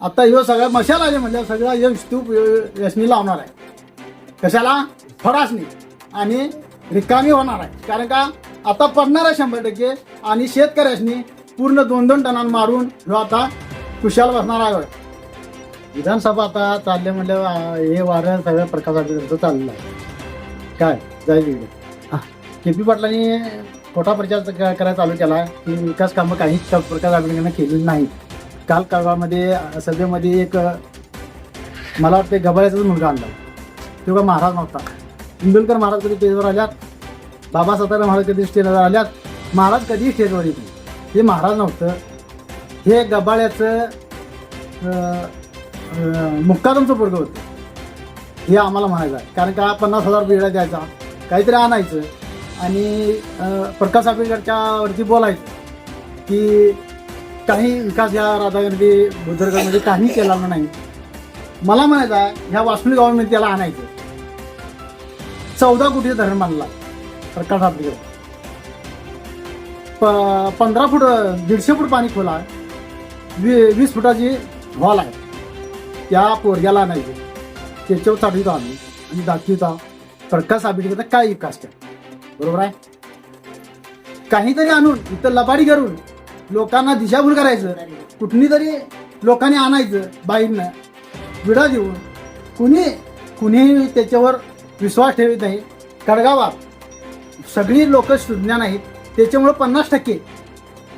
आता ह्यो सगळ्या मशाल आले म्हणजे सगळा यश स्तूप यशनी लावणार आहे. कशाला? फडासणी आणि रिकामी होणार आहे. कारण का? आता पडणार आहे शंभर टक्के आणि शेतकऱ्यासनी पूर्ण दोन दोन टनान मारून ह्यो आता कुशाल बसणार आहे. विधानसभा आता चालले म्हणजे हे वारं सगळ्या प्रकाश आंबेडकरचं चाललेलं आहे. काय? जाईल इकडे के पी पाटलांनी खोटा प्रचार करायला चालू केला की विकास कामं काही क- प्रकाश आंबेडकरांना केलेली नाहीत. काल काळामध्ये सभेमध्ये एक मला वाटतं गबाळ्याचाच मुलगा आणला. तो का महाराज नव्हता. इंदुलकर महाराज कधी स्टेजवर आल्यात? बाबा सातारा महाराज कधी स्टेजवर आल्यात? महाराज कधी स्टेजवर येते हे महाराज नव्हतं. हे गबाळ्याचं मुक्कादमचं पोरग होतं. हे आम्हाला म्हणायचं आहे. कारण का पन्नास हजार बिळा द्यायचा. काहीतरी आणायचं. आणि प्रकाश आंबेडकरच्या वरती बोलायचं की काही विकास या राधागांधी बुद्रगडमध्ये काही केला नाही. मला म्हणायचं आहे ह्या वासुली गावामध्ये त्याला आणायचं चौदा कोटी धरण मानला प्रकाश आंबेडकर प पंधरा फूट दीडशे फूट पाणी खोला आहे वी वीस फुटाची हॉल आहे. त्या पोरग्याला आणायचे त्याच्यावर चालवितो आम्ही. आणि दाखवितो प्रकाश आंबेडकरचा काय विकास बरोबर आहे? काहीतरी आणून इथं लबाडी करून लोकांना दिशाभूल करायचं. कुठली तरी लोकांनी आणायचं बाईंना. विडा देऊन कुणी कुणीही त्याच्यावर विश्वास ठेवत नाही. कडगावात सगळी लोक सुज्ञान आहेत. त्याच्यामुळं पन्नास टक्के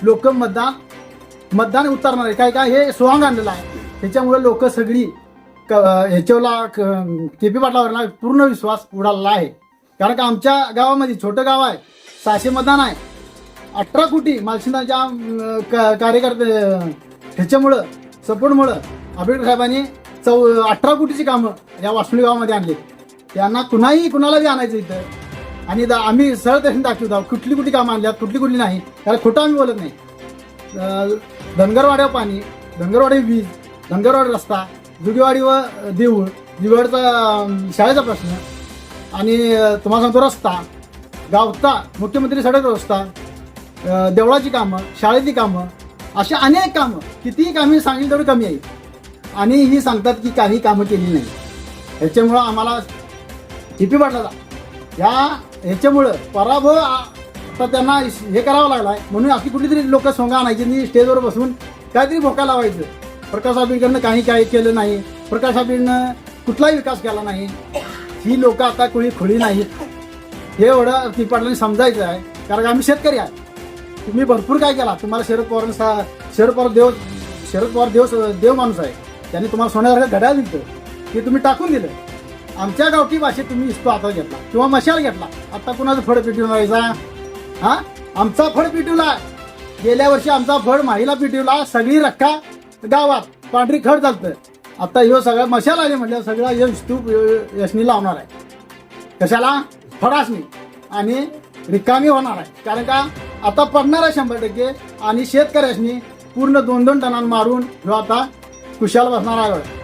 लोक मतदान मतदान उतरणार आहे काय काय हे सोंग आणलेलं आहे. त्याच्यामुळे लोक सगळी क- ह्याच्यावरला के पी पाटलावरला पूर्ण विश्वास उडालेला आहे. कारण का आमच्या गावामध्ये छोटं गाव आहे. सहाशे मतदान आहे. अठरा कोटी मालशिनाच्या कार्यकर्ते ह्याच्यामुळं सपोर्टमुळं आंबेडकर साहेबांनी चौ अठरा कोटीची कामं या वासुली गावामध्ये आणली. त्यांना कुणाही कुणाला बी आणायचं इथं. आणि दा- आम्ही सरळ तशी दाखवतो कुठली कुठली कामं आणल्यात कुठली कुठली नाही त्याला खोटं आम्ही बोलत नाही. अं, धनगरवाड्यावर पाणी धनगरवाडी वीज धनगरवाडी रस्ता जुगेवाडी व देऊळ जुगेवाडीचा शाळेचा प्रश्न आणि तुम्हाला सांगतो रस्ता गावता मुख्यमंत्री सडक रस्ता देवळाची कामं शाळेची कामं अशी अनेक कामं. कितीही कामे सांगितली तेवढी कमी आहे. आणि ही सांगतात की काही कामं केली नाही. ह्याच्यामुळं आम्हाला किती पाटलाचा या ह्याच्यामुळं पराभव आता त्यांना हे करावं लागला आहे म्हणून अशी कुठलीतरी लोक सोंगा आणायची आणि स्टेजवर बसून काहीतरी भोका लावायचं. प्रकाश आंबेडकरनं काही काही केलं नाही. प्रकाश आंबेडकरनं कुठलाही विकास केला नाही. ही लोक आता कोणी खुळी नाहीत. हे एवढं टी पाटलांनी समजायचं आहे. कारण आम्ही शेतकरी आहे. तुम्ही भरपूर काय केला. तुम्हाला शरद पवार शरद पवार देव शरद पवार देव देव माणूस आहे. त्यांनी तुम्हाला सोन्यासारखं घड्याळ दिलं ते तुम्ही टाकून दिलं. आमच्या गावठी भाषेत तुम्ही इस्तो आता घेतला. किंवा मशाल घेतला. आता कुणाचं फळ पिटून राहायचा हा? आमचा फळ पिटवला गेल्या वर्षी आमचा फळ माहीला पिटवला सगळी रक्का गावात. पांढरी खड चालतं. आता ह्यो सगळ्या मशाल आले म्हटलं सगळा यश स्तूप यशनी लावणार आहे. कशाला? फडासनी. आणि रिकामी होणार आहे. कारण का? आता पडणार आहे शंभर टक्के आणि शेतकऱ्यासनी पूर्ण दोन दोन टनान मारून ह्यो आता कुशाल बसणार आहे